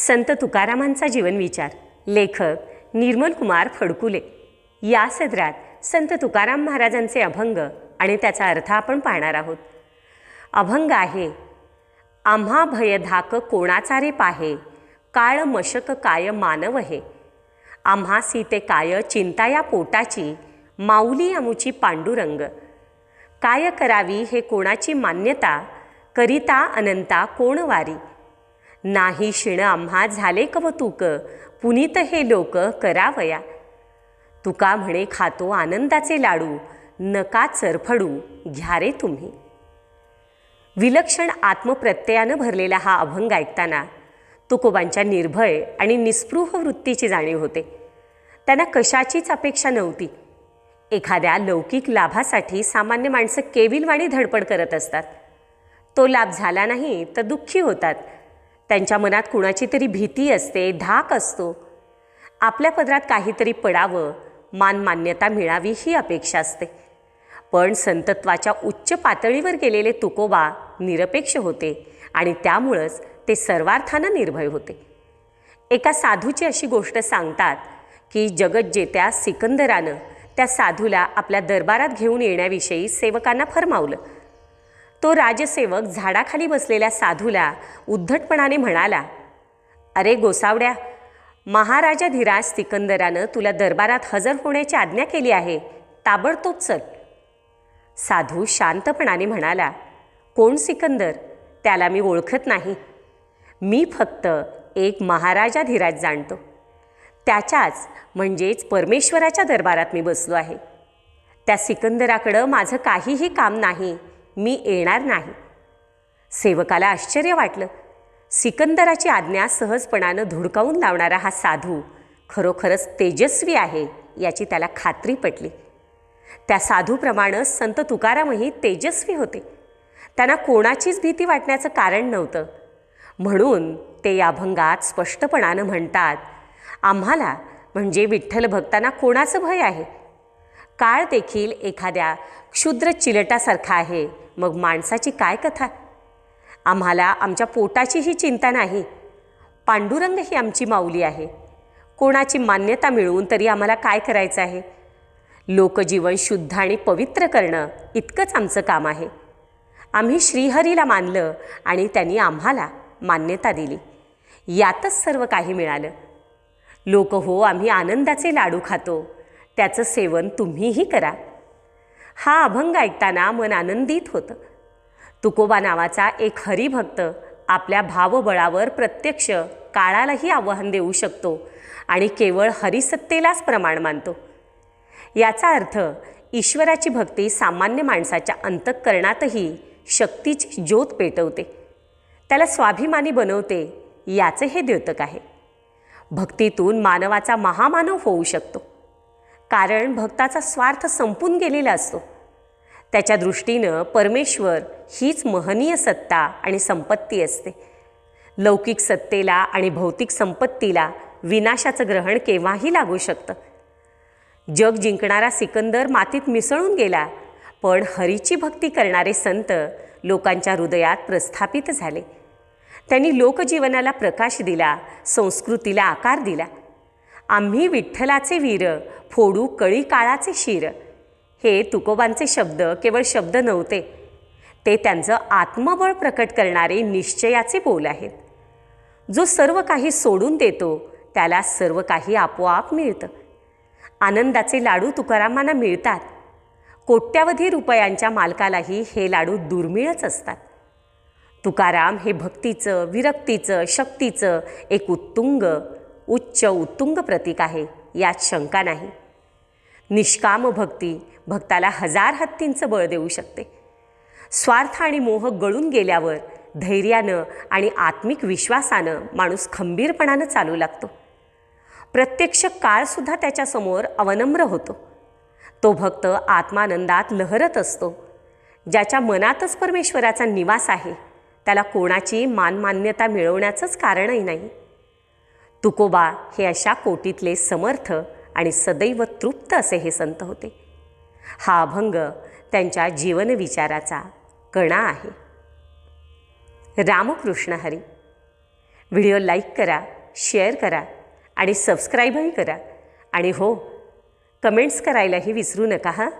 संत तुकारामांचा जीवनविचार लेखक निर्मल कुमार फडकुले. या सदरात संत तुकाराम महाराजांचे अभंग आणि त्याचा अर्थ आपण पाहणार आहोत. अभंग आहे आम्हा भयधाक कोणाचा रे पाहे काळ मशक काय मानव हे आम्हा सीते काय चिंता या पोटाची माऊली आमुची पांडुरंग. काय करावी हे कोणाची मान्यता करिता अनंता कोण वारी. नाही शिण आम्हा झाले कवतुक पुनीत हे लोक करावया. तुका म्हणे खातो आनंदाचे लाडू नका चरफडू घ्या रे तुम्ही. विलक्षण आत्मप्रत्ययानं भरलेला हा अभंग ऐकताना तुकोबांच्या निर्भय आणि निस्पृह वृत्तीची जाणीव होते. त्यांना कशाचीच अपेक्षा नव्हती. एखाद्या लौकिक लाभासाठी सामान्य माणसं केविलवाणी धडपड करत असतात. तो लाभ झाला नाही तर दुःखी होतात. त्यांच्या मनात कुणाची तरी भीती असते धाक असतो. आपल्या पदरात काहीतरी पडावं मान मान्यता मिळावी ही अपेक्षा असते. पण संतत्वाच्या उच्च पातळीवर गेलेले तुकोबा निरपेक्ष होते आणि त्यामुळंच ते सर्वार्थानं निर्भय होते. एका साधूची अशी गोष्ट सांगतात की जगज्जेत्या सिकंदरानं त्या साधूला आपल्या दरबारात घेऊन येण्याविषयी सेवकांना फरमावलं. तो राजसेवक झाडाखाली बसलेल्या साधूला उद्धटपणाने म्हणाला अरे गोसावड्या महाराजा धीराज सिकंदरानं तुला दरबारात हजर होण्याची आज्ञा केली आहे. ताबडतोब चल. साधू शांतपणाने म्हणाला कोण सिकंदर? त्याला मी ओळखत नाही. मी फक्त एक महाराजा धीराज जाणतो. त्याच्याच म्हणजेच परमेश्वराच्या दरबारात मी बसलो आहे. त्या सिकंदराकडं माझं काहीही काम नाही. मी येणार नाही. सेवकाला आश्चर्य वाटलं. सिकंदराची आज्ञा सहजपणानं धुडकावून लावणारा हा साधू खरोखरच तेजस्वी आहे याची त्याला खात्री पटली. त्या साधूप्रमाणे संत तुकारामही तेजस्वी होते. त्यांना कोणाचीच भीती वाटण्याचं कारण नव्हतं. म्हणून ते या अभंगात स्पष्टपणानं म्हणतात आम्हाला म्हणजे विठ्ठल भक्तांना कोणाचं भय आहे? काळ देखील एखाद्या क्षुद्र चिलटासारखा आहे. मग माणसाची काय कथा? आम्हाला आमच्या पोटाचीही चिंता नाही. पांडुरंग ही आमची माऊली आहे. कोणाची मान्यता मिळवून तरी आम्हाला काय करायचं आहे? लोकजीवन शुद्ध आणि पवित्र करणं इतकंच आमचं काम आहे. आम्ही श्रीहरीला मानलं आणि त्यांनी आम्हाला मान्यता दिली. यातच सर्व काही मिळालं. लोक हो आम्ही आनंदाचे लाडू खातो. त्याचं सेवन तुम्हीही करा. हा अभंग ऐकताना मन आनंदित होतं. तुकोबा नावाचा एक हरिभक्त आपल्या भावबळावर प्रत्यक्ष काळालाही आव्हान देऊ शकतो आणि केवळ हरिसत्तेलाच प्रमाण मानतो. याचा अर्थ ईश्वराची भक्ती सामान्य माणसाच्या अंतःकरणातही शक्तीच ज्योत पेटवते. त्याला स्वाभिमानी बनवते याचं हे द्योतक आहे. भक्तीतून मानवाचा महामानव होऊ शकतो. कारण भक्ताचा स्वार्थ संपून गेलेला असतो. त्याच्या दृष्टीनं परमेश्वर हीच महनीय सत्ता आणि संपत्ती असते. लौकिक सत्तेला आणि भौतिक संपत्तीला विनाशाचं ग्रहण केव्हाही लागू शकतं. जग जिंकणारा सिकंदर मातीत मिसळून गेला पण हरीची भक्ती करणारे संत लोकांच्या हृदयात प्रस्थापित झाले. त्यांनी लोकजीवनाला प्रकाश दिला संस्कृतीला आकार दिला. आम्ही विठ्ठलाचे वीर फोडू कळी काळाचे शिर. हे तुकोबांचे शब्द केवळ शब्द नव्हते. ते त्यांचं आत्मबळ प्रकट करणारे निश्चयाचे बोल आहेत. जो सर्व काही सोडून देतो त्याला सर्व काही आपोआप मिळतं. आनंदाचे लाडू तुकारामांना मिळतात. कोट्यावधी रुपयांच्या मालकालाही हे लाडू दुर्मिळच असतात. तुकाराम हे भक्तीचं विरक्तीचं शक्तीचं एक उत्तुंग उच्च उत्तुंग प्रतीक आहे. यात शंका नाही. निष्काम भक्ती भक्ताला हजार हत्तींचं बळ देऊ शकते. स्वार्थ आणि मोह गळून गेल्यावर धैर्यानं आणि आत्मिक विश्वासानं माणूस खंबीरपणानं चालू लागतो. प्रत्यक्ष काळसुद्धा त्याच्यासमोर अवनम्र होतो. तो भक्त आत्मानंदात लहरत असतो. ज्याच्या मनातच परमेश्वराचा निवास आहे त्याला कोणाची मानमान्यता मिळवण्याचंच कारणही नाही. तुकोबा हे अशा कोटीतले समर्थ आणि सदैव तृप्त असे हे संत होते. हा अभंग त्यांच्या जीवनविचाराचा कणा आहे. रामकृष्ण हरी. व्हिडिओ लाईक करा शेअर करा आणि सबस्क्राईबही करा. आणि हो कमेंट्स करायलाही विसरू नका हां?